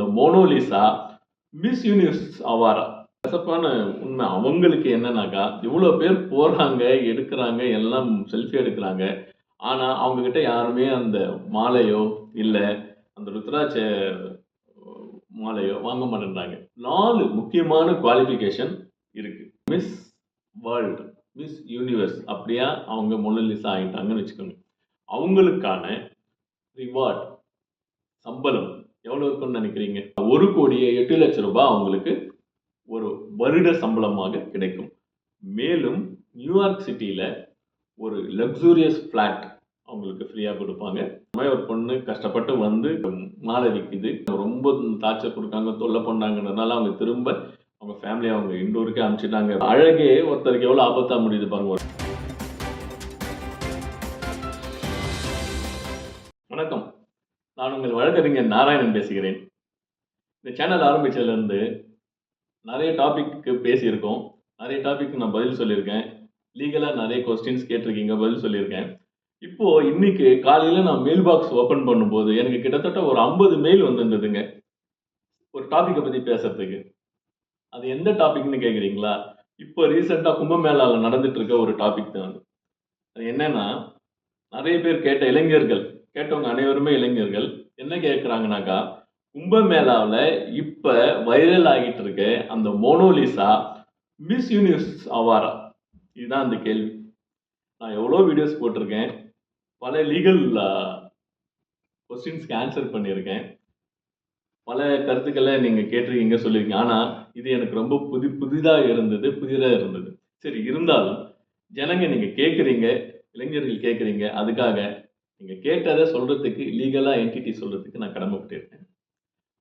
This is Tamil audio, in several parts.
அந்த மோனோலிசா மிஸ் யூனிவர்ஸ் அவாரா. கசப்பான உண்மை. அவங்களுக்கு என்னன்னாக்கா இவ்வளோ பேர் போகிறாங்க எடுக்கிறாங்க எல்லாம் செல்ஃபி எடுக்கிறாங்க. ஆனால் அவங்கக்கிட்ட யாருமே அந்த மாலையோ இல்லை அந்த ருத்ராட்ச மாலையோ வாங்க மாட்டேன்றாங்க. நாலு முக்கியமான குவாலிஃபிகேஷன் இருக்குது மிஸ் வேர்ல்டு மிஸ் யூனிவர்ஸ் அப்படியா அவங்க மொனலிசா ஆகிட்டாங்கன்னு வச்சுக்கோங்க. அவங்களுக்கான ரிவார்ட் சம்பளம் எவ்வளோ இருக்கும்னு நினைக்கிறீங்க? ஒரு கோடியே எட்டு லட்சம் ரூபாய் அவங்களுக்கு ஒரு வருட சம்பளமாக கிடைக்கும். மேலும் நியூயார்க் சிட்டியில் ஒரு லக்ஸூரியஸ் ஃப்ளாட் அவங்களுக்கு ஃப்ரீயாக கொடுப்பாங்க. மாதிரி ஒரு பொண்ணு கஷ்டப்பட்டு வந்து மாலை விற்குது ரொம்ப டார்ச்சர் கொடுக்காங்க தொல்லை பண்ணாங்கன்றதுனால அவங்க திரும்ப அவங்க ஃபேமிலியை அவங்க இண்டோருக்கே அனுப்பிச்சிட்டாங்க. அழகே ஒருத்தருக்கு எவ்வளோ ஆபத்தாக முடியுது பாருங்க. வழக்கறிஞர் நாராயணன் பேசுகிறேன். இந்த சேனல் ஆரம்பித்ததுலேருந்து நிறைய டாபிக்கு பேசியிருக்கோம். நிறைய டாபிக் நான் பதில் சொல்லியிருக்கேன். லீகலாக நிறைய கொஸ்டின்ஸ் கேட்டிருக்கீங்க பதில் சொல்லியிருக்கேன். இப்போது இன்னைக்கு காலையில் நான் மெயில் பாக்ஸ் ஓப்பன் பண்ணும்போது எனக்கு கிட்டத்தட்ட ஒரு ஐம்பது மெயில் வந்திருந்ததுங்க. ஒரு டாப்பிக்கை பற்றி பேசுறதுக்கு. அது எந்த டாபிக்னு கேட்குறீங்களா இப்போ ரீசெண்டாக கும்பமேளாவில் நடந்துட்டு இருக்க ஒரு டாபிக் தான். அது அது என்னன்னா நிறைய பேர் கேட்ட இளைஞர்கள் கேட்டவங்க அனைவருமே இளைஞர்கள் என்ன கேட்குறாங்கனாக்கா கும்பமேளாவில் இப்போ வைரல் ஆகிட்டு இருக்க அந்த மோனோலிசா மிஸ் யூனிவர்ஸ் அவாரா இதுதான் அந்த கேள்வி. நான் எவ்வளோ வீடியோஸ் போட்டிருக்கேன் பல லீகல் கொஸ்டின்ஸ்க்கு ஆன்சர் பண்ணியிருக்கேன். பல கருத்துக்களை நீங்கள் கேட்டிருக்கீங்க சொல்லியிருக்கீங்க. ஆனால் இது எனக்கு ரொம்ப புதி புதிதாக இருந்தது புதிதாக இருந்தது. சரி இருந்தாலும் ஜனங்க நீங்கள் கேட்குறீங்க இளைஞர்கள் கேட்குறீங்க அதுக்காக நீங்கள் கேட்டதை சொல்கிறதுக்கு லீகலாக என்டிட்டி சொல்கிறதுக்கு நான் கடமைப்பட்டிருக்கேன்.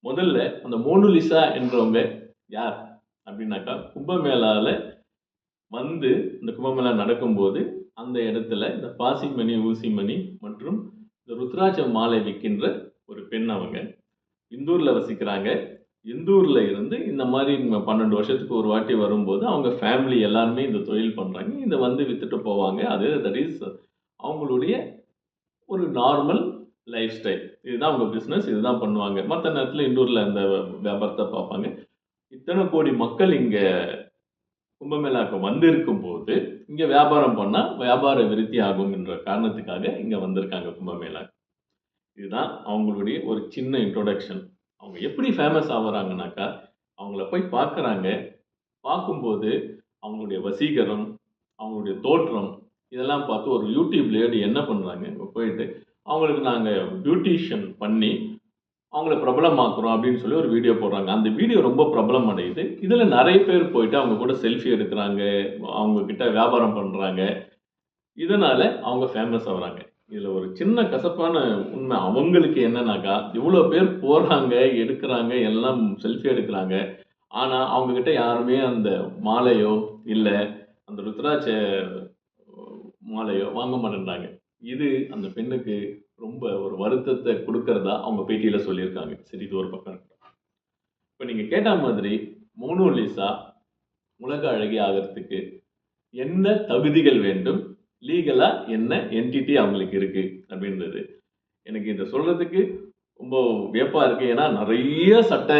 முதல்ல அந்த மோனுலிசா என்றவங்க யார்? அப்படின்னாக்கா கும்பமேளாவில் வந்து இந்த கும்பமேளா நடக்கும்போது அந்த இடத்துல இந்த பாசிமணி ஊசிமணி மற்றும் இந்த ருத்ராட்ச மாலை விற்கின்ற ஒரு பெண் அவங்க இந்தூரில் வசிக்கிறாங்க. இந்தூரில் இருந்து இந்த மாதிரி பன்னெண்டு வருஷத்துக்கு ஒரு வாட்டி வரும்போது அவங்க ஃபேமிலி எல்லாருமே இந்த தொழில் பண்ணுறாங்க இதை வந்து விற்றுட்டு போவாங்க. அது தட் இஸ் அவங்களுடைய ஒரு நார்மல் லைஃப் ஸ்டைல் இதுதான் அவங்க பிஸ்னஸ் இதுதான் பண்ணுவாங்க. மற்ற நேரத்தில் இந்தூரில் அந்த வியாபாரத்தை பார்ப்பாங்க. இத்தனை கோடி மக்கள் இங்கே கும்பமேளாக்கு வந்திருக்கும் போது இங்கே வியாபாரம் பண்ணால் வியாபார விருத்தி ஆகும்ன்ற காரணத்துக்காக இங்கே வந்திருக்காங்க கும்பமேளா இதுதான் அவங்களுடைய ஒரு சின்ன இன்ட்ரோடக்ஷன் அவங்க எப்படி ஃபேமஸ் ஆகுறாங்கனாக்கா அவங்கள போய் பார்க்குறாங்க. பார்க்கும்போது அவங்களுடைய வசீகரம் அவங்களுடைய தோற்றம் இதெல்லாம் பார்த்து ஒரு யூடியூப் லேடி என்ன பண்ணுறாங்க போயிட்டு அவங்களுக்கு நாங்கள் பியூட்டிஷியன் பண்ணி அவங்கள பிரபலமாக்குறோம் அப்படின்னு சொல்லி ஒரு வீடியோ போடுறாங்க. அந்த வீடியோ ரொம்ப பிரபலம் அடையுது. இதில் நிறைய பேர் போயிட்டு அவங்க கூட செல்ஃபி எடுக்கிறாங்க அவங்கக்கிட்ட வியாபாரம் பண்ணுறாங்க இதனால் அவங்க ஃபேமஸ் ஆகுறாங்க. இதில் ஒரு சின்ன கசப்பான உண்மை அவங்களுக்கு என்னன்னாக்கா இவ்வளோ பேர் போகிறாங்க எடுக்கிறாங்க எல்லாம் செல்ஃபி எடுக்கிறாங்க. ஆனால் அவங்கக்கிட்ட யாருமே அந்த மாலையோ இல்லை அந்த ருத்ராட்ச மாலையோ வாங்க மாட்டேன்றாங்க. இது அந்த பெண்ணுக்கு ரொம்ப ஒரு வருத்தத்தை கொடுக்கறதா அவங்க பேட்டியில் சொல்லியிருக்காங்க. சரி இது ஒரு பக்கம் இப்போ நீங்கள் கேட்ட மாதிரி மோனோலிசா உலக அழகி ஆகிறதுக்கு என்ன தகுதிகள் வேண்டும்? லீகலாக என்ன என்டிட்டி அவங்களுக்கு இருக்குது அப்படின்றது. எனக்கு இதை சொல்கிறதுக்கு ரொம்ப வியப்பாக இருக்குது ஏன்னா நிறைய சட்ட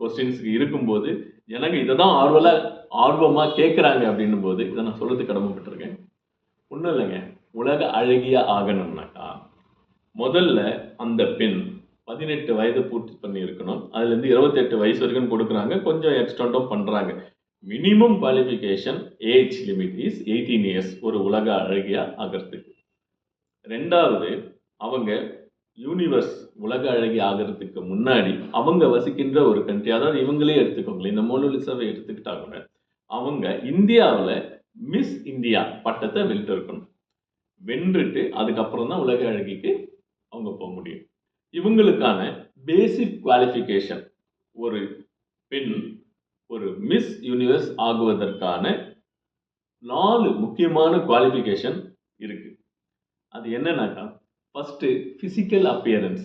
கொஸ்டின்ஸுக்கு இருக்கும்போது எனக்கு இதை தான் ஆர்வலாக ஆர்வமாக கேட்குறாங்க அப்படின்னும் போது இதை நான் சொல்கிறதுக்கு கடமைப்பட்டிருக்கேன். ஒன்றும் இல்லைங்க. உலக அழகியா ஆகணும்னாக்கா முதல்ல அந்த பெண் பதினெட்டு வயது பூர்த்தி பண்ணி இருக்கணும் அதுலேருந்து இருபத்தெட்டு வயசு வரைக்கும் கொடுக்குறாங்க. கொஞ்சம் எக்ஸ்டெண்டும் பண்ணுறாங்க minimum qualification age limit is eighteen years ஒரு உலக அழகியாக ஆகிறதுக்கு. ரெண்டாவது அவங்க யூனிவர்ஸ் உலக அழகி ஆகிறதுக்கு முன்னாடி அவங்க வசிக்கின்ற ஒரு கண்ட்ரி அதாவது இவங்களே எடுத்துக்கோங்களேன் இந்த மோனோலிசாவை எடுத்துக்கிட்டா கூட அவங்க இந்தியாவில் மிஸ் இந்தியா பட்டத்தை வென்று இருக்கணும் வென்றுட்டு அதுக்கப்புறம் தான் உலக அழகிக்கு அவங்க போக முடியும். இவங்களுக்கான பேசிக் குவாலிஃபிகேஷன் ஒரு பெண் ஒரு மிஸ் யூனிவர்ஸ் ஆகுவதற்கான நாலு முக்கியமான குவாலிஃபிகேஷன் இருக்கு. அது என்னன்னாக்கா ஃபஸ்ட்டு ஃபிசிக்கல் அப்பியரன்ஸ்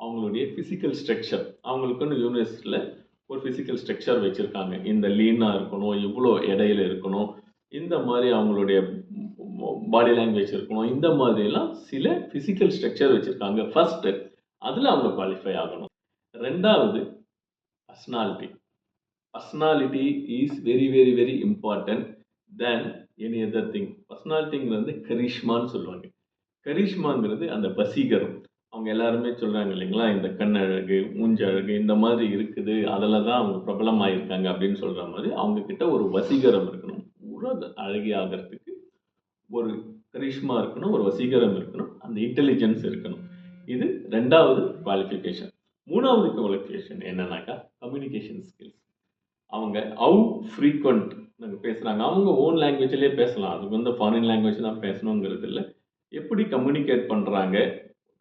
அவங்களுடைய ஃபிசிக்கல் ஸ்ட்ரக்சர் அவங்களுக்குன்னு யூனிவர்சிட்டியில் ஒரு ஃபிசிக்கல் ஸ்ட்ரக்சர் வச்சுருக்காங்க. இந்த லீனாக இருக்கணும் இவ்வளோ இடையில இருக்கணும் இந்த மாதிரி அவங்களுடைய பாடி லாங்குவேஜ் இருக்கணும் இந்த மாதிரிலாம் சில ஃபிசிக்கல் ஸ்ட்ரக்சர் வச்சுருக்காங்க. ஃபஸ்ட்டு அதில் அவங்க குவாலிஃபை ஆகணும். ரெண்டாவது personality personality is very very very important then any other thing பர்சனாலிட்டிங்கிறது கரிஷ்மான்னு சொல்லுவாங்க. கரிஷ்மாங்கிறது அந்த வசீகரம். அவங்க எல்லாருமே சொல்கிறாங்க இல்லைங்களா? இந்த கண்ணழகு மூஞ்சழகு இந்த மாதிரி இருக்குது. அதில் தான் அவங்க பிரபலமாயிருக்காங்க அப்படின்னு சொல்கிற மாதிரி அவங்கக்கிட்ட ஒரு வசீகரம் இருக்கணும். உலக அழகி ஆகிறதுக்கு ஒரு கரிஷ்மா இருக்கணும் ஒரு வசீகரம் இருக்கணும் அந்த இன்டெலிஜென்ஸ் இருக்கணும். இது ரெண்டாவது குவாலிஃபிகேஷன் மூணாவது குவாலிஃபிகேஷன் என்னன்னாக்கா கம்யூனிகேஷன் ஸ்கில்ஸ் அவங்க அவு ஃப்ரீக்வெண்ட் நாங்கள் பேசுகிறாங்க அவங்க ஓன் லாங்குவேஜ்லேயே பேசலாம். அதுக்கு வந்து ஃபாரின் லாங்குவேஜ் தான் பேசணுங்கிறது இல்லை. எப்படி கம்யூனிகேட் பண்ணுறாங்க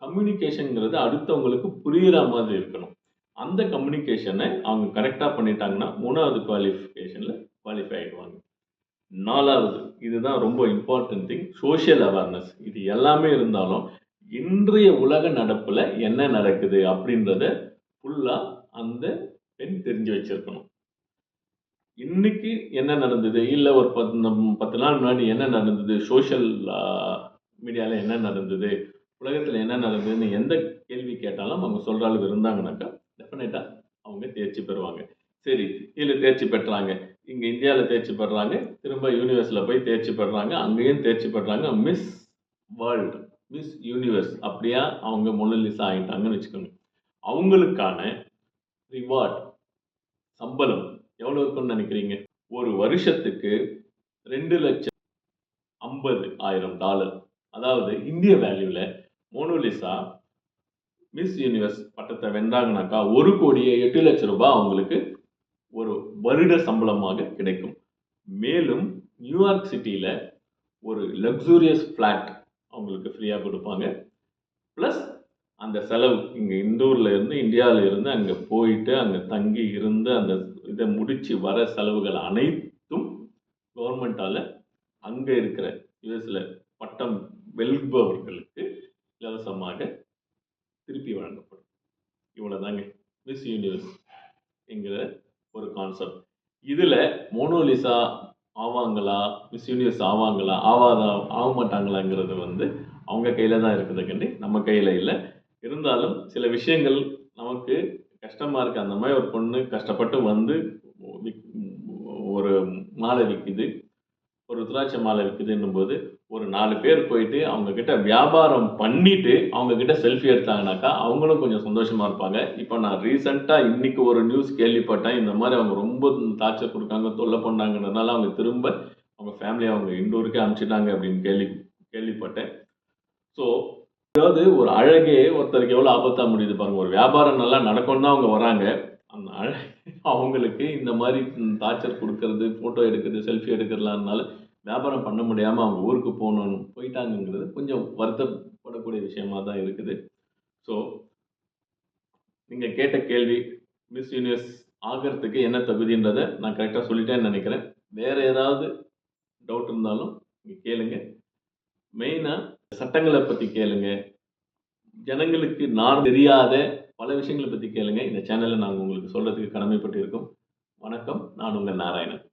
கம்யூனிகேஷனுங்கிறது அடுத்தவங்களுக்கு புரிகிற மாதிரி இருக்கணும். அந்த கம்யூனிகேஷனை அவங்க கரெக்டாக பண்ணிட்டாங்கன்னா மூணாவது குவாலிஃபிகேஷனில் குவாலிஃபை ஆகிடுவாங்க நாலாவது இதுதான் ரொம்ப இம்பார்ட்டன்ட் திங் சோஷியல் அவேர்னஸ் இது எல்லாமே இருந்தாலும் இன்றைய உலக நடப்பில் என்ன நடக்குது அப்படின்றத ஃபுல்லாக அந்த பெண் தெரிஞ்சு வச்சிருக்கணும். இன்னைக்கு என்ன நடந்தது? இல்லை ஒரு பத்து பத்து நாள் முன்னாடி என்ன நடந்தது? சோஷியல் மீடியாவில் என்ன நடந்தது? உலகத்தில் என்ன நடந்ததுன்னு எந்த கேள்வி கேட்டாலும் அவங்க சொல்கிற அளவு இருந்தாங்கனாக்கா டெஃபினட்டாக அவங்க தேர்ச்சி பெறுவாங்க. சரி இதில் தேர்ச்சி பெற்றாங்க இங்கே இந்தியாவில் தேர்ச்சி பெறுறாங்க திரும்ப யூனிவர்ஸில் போய் தேர்ச்சி பெறுறாங்க அங்கேயும் தேர்ச்சி பெறுறாங்க மிஸ் வேர்ல்டு மிஸ் யூனிவர்ஸ் அப்படியா அவங்க மொனலிசா ஆகிட்டாங்கன்னு வச்சுக்கோங்க. அவங்களுக்கான ரிவார்ட் சம்பளம் எவ்வளோ இருக்குன்னு நினைக்கிறீங்க? ஒரு வருஷத்துக்கு ரெண்டு லட்சம் ஐம்பது ஆயிரம் டாலர். அதாவது இந்திய வேல்யூவில் மோனோலிசா மிஸ் யூனிவர்ஸ் பட்டத்தை வென்றாங்கனாக்கா ஒரு கோடியே எட்டு லட்சம் ரூபாய் அவங்களுக்கு ஒரு வருட சம்பளமாக கிடைக்கும். மேலும் நியூயார்க் சிட்டியில் ஒரு லக்ஸூரியஸ் ஃப்ளாட் அவங்களுக்கு ஃப்ரீயாக கொடுப்பாங்க. ப்ளஸ் அந்த செலவு இங்கே இந்தூரில் இருந்து இந்தியாவில் இருந்து அங்கே போயிட்டு அங்கே தங்கி இருந்து அந்த இதை முடித்து வர செலவுகள் அனைத்தும் கவர்மெண்ட்டால் அங்கே இருக்கிற யுஎஸில் பட்டம் வெல்பவர்களுக்கு இலவசமாக திருப்பி வழங்கப்படும். இவ்வளோதாங்க மிஸ் யூனிவர்ஸ் என்கிற ஒரு கான்செப்ட் இதில் மோனோலிசா ஆவாங்களா? மிஸ் யூனிவர்ஸ் ஆவாங்களா? ஆவாதா ஆக மாட்டாங்களாங்கிறது வந்து அவங்க கையில் தான் இருக்குது கண்டி. நம்ம கையில் இல்லை. இருந்தாலும் சில விஷயங்கள் நமக்கு கஷ்டமாக இருக்குது அந்த மாதிரி ஒரு பொண்ணு கஷ்டப்பட்டு வந்து ஒரு மாலை விற்குது ஒரு திராட்சை மாலை விற்குதுன்னும் போது ஒரு நாலு பேர் போயிட்டு அவங்க கிட்ட வியாபாரம் பண்ணிட்டு அவங்க கிட்ட செல்ஃபி எடுத்தாங்கனாக்கா அவங்களும் கொஞ்சம் சந்தோஷமா இருப்பாங்க. இப்போ நான் ரீசெண்டாக இன்னைக்கு ஒரு நியூஸ் கேள்விப்பட்டேன். இந்த மாதிரி அவங்க ரொம்ப டார்ச்சர் கொடுக்காங்க தொல்லை பண்ணாங்கன்றதுனால அவங்க திரும்ப அவங்க ஃபேமிலியை அவங்க இண்டோருக்கே அனுப்பிச்சிட்டாங்க அப்படின்னு கேள்வி கேள்விப்பட்டேன். ஸோ அதாவது ஒரு அழகே ஒருத்தருக்கு எவ்வளோ ஆபத்தாக முடியுது பாருங்க. ஒரு வியாபாரம் நல்லா நடக்கும் தான் அவங்க வராங்க. அந்த அழ அவங்களுக்கு இந்த மாதிரி டார்ச்சர் கொடுக்கறது ஃபோட்டோ எடுக்கிறது செல்ஃபி எடுக்கிறதுலாம்னால வியாபாரம் பண்ண முடியாமல் அவங்க ஊருக்கு போகணும்னு போயிட்டாங்கங்கிறது கொஞ்சம் வருத்தப்படக்கூடிய விஷயமாக தான் இருக்குது. ஸோ நீங்கள் கேட்ட கேள்வி மிஸ் யூனிவர்ஸ் ஆகிறதுக்கு என்ன தகுதின்றதை நான் கரெக்டாக சொல்லிட்டேன்னு நினைக்கிறேன். வேறு ஏதாவது டவுட் இருந்தாலும் நீங்கள் கேளுங்க. மெயினாக சட்டங்களை பற்றி கேளுங்க. ஜனங்களுக்கு நான் தெரியாத பல விஷயங்களை பற்றி கேளுங்க. இந்த சேனலில் நாங்கள் உங்களுக்கு சொல்கிறதுக்கு கடமைப்பட்டு இருக்கோம் வணக்கம். நான் உங்கள் நாராயணன்.